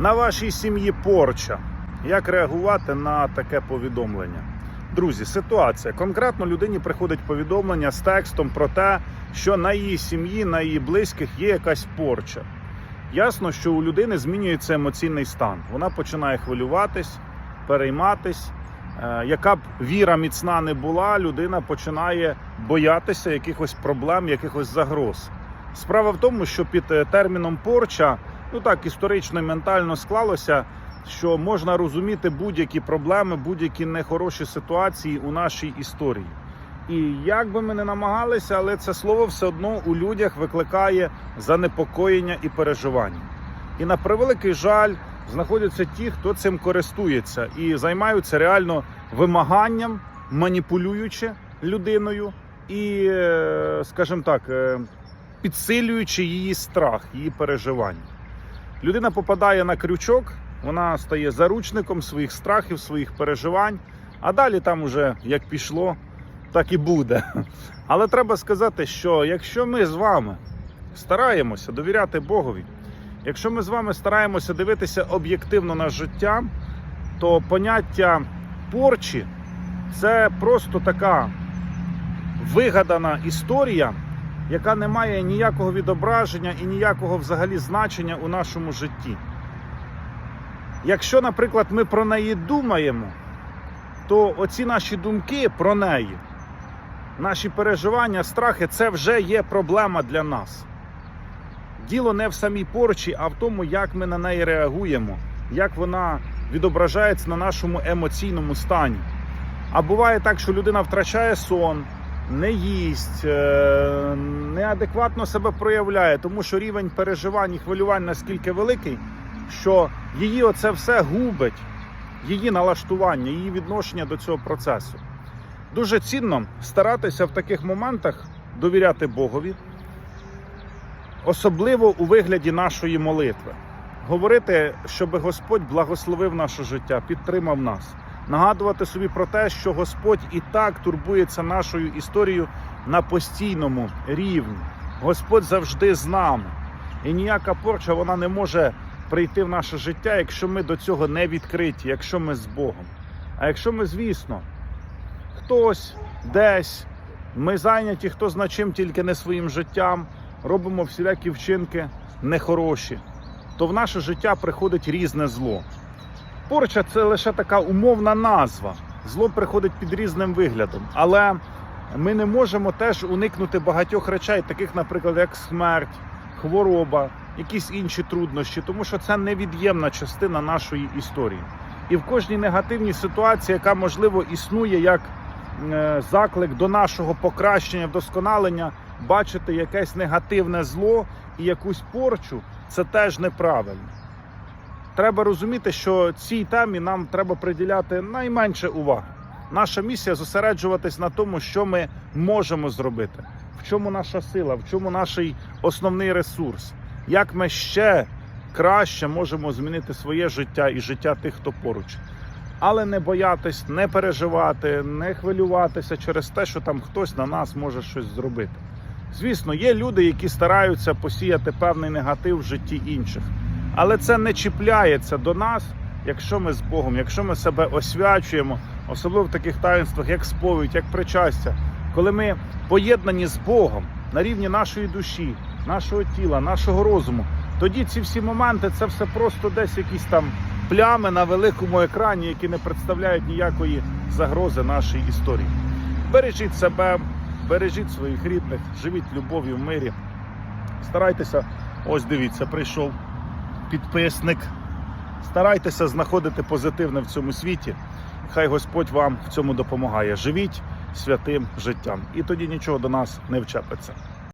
На вашій сім'ї порча. Як реагувати на таке повідомлення? Друзі, ситуація. Конкретно людині приходить повідомлення з текстом про те, що на її сім'ї, на її близьких є якась порча. Ясно, що у людини змінюється емоційний стан. Вона починає хвилюватись, перейматись. Е, Яка б віра міцна не була, людина починає боятися якихось проблем, якихось загроз. Справа в тому, що під е, терміном порча, ну так історично ментально склалося, що можна розуміти будь-які проблеми, будь-які нехороші ситуації у нашій історії. І як би ми не намагалися, але це слово все одно у людях викликає занепокоєння і переживання. І на превеликий жаль, знаходяться ті, хто цим користується і займаються реально вимаганням, маніпулюючи людиною і, е, скажімо так, е, підсилюючи її страх, її переживання. Людина попадає на крючок, вона стає заручником своїх страхів, своїх переживань, а далі там уже як пішло, так і буде. Але треба сказати, що якщо ми з вами стараємося довіряти Богові, якщо ми з вами стараємося дивитися об'єктивно на життя, то поняття порчі це просто така вигадана історія, яка не має ніякого відображення і ніякого взагалі значення у нашому житті. Якщо, наприклад, ми про неї думаємо, то оці наші думки про неї, наші переживання, страхи це вже є проблема для нас. Діло не в самій порчі, а в тому, як ми на неї реагуємо, як вона відображається на нашому емоційному стані. А буває так, що людина втрачає сон, не їсть, е, неадекватно себе проявляє, тому що рівень переживань і хвилювань наскільки великий, що її оце все губить, її налаштування, її відношення до цього процесу. Дуже цінно старатися в таких моментах довіряти Богові, особливо у вигляді нашої молитви. Говорити, щоб Господь благословив наше життя, підтримав нас. Нагадувати собі про те, що Господь і так турбується нашою історією на постійному рівні. Господь завжди з нами. І ніяка порча вона не може прийти в наше життя, якщо ми до цього не відкриті, якщо ми з Богом. А якщо ми, звісно, хтось десь, ми зайняті, хто зна чим, тільки не своїм життям, робимо всілякі вчинки нехороші, то в наше життя приходить різне зло. Порча це лише така умовна назва. Зло приходить під різним виглядом. Але ми не можемо теж уникнути багатьох речей, таких, наприклад, як смерть, хвороба, якісь інші труднощі, тому що це невід'ємна частина нашої історії. І в кожній негативній ситуації, яка можливо існує як е, заклик до нашого покращення, вдосконалення, бачити якесь негативне зло і якусь порчу, це теж неправильно. Треба розуміти, що цій темі нам треба приділяти найменше уваги. Наша місія зосереджуватись на тому, що ми можемо зробити, в чому наша сила, в чому наш основний ресурс, як ми ще краще можемо змінити своє життя і життя тих, хто поруч. Але не боятись, не переживати, не хвилюватися через те, що там хтось на нас може щось зробити. Звісно, є люди, які стараються посіяти певний негатив в житті інших. Але це не чіпляється до нас, якщо ми з Богом, якщо ми себе освячуємо, особливо в таких таїнствах, як сповідь, як причастя, коли ми поєднані з Богом на рівні нашої душі, нашого тіла, нашого розуму, тоді ці всі моменти це все просто десь якісь там плями на великому екрані, які не представляють ніякої загрози нашій історії. Бережіть себе, бережіть своїх рідних, живіть любов'ю в мирі. Старайтеся, ось дивіться, прийшов підписник. Старайтеся знаходити позитивне в цьому світі. Хай Господь вам в цьому допомагає. Живіть святим життям, і тоді нічого до нас не вчепиться.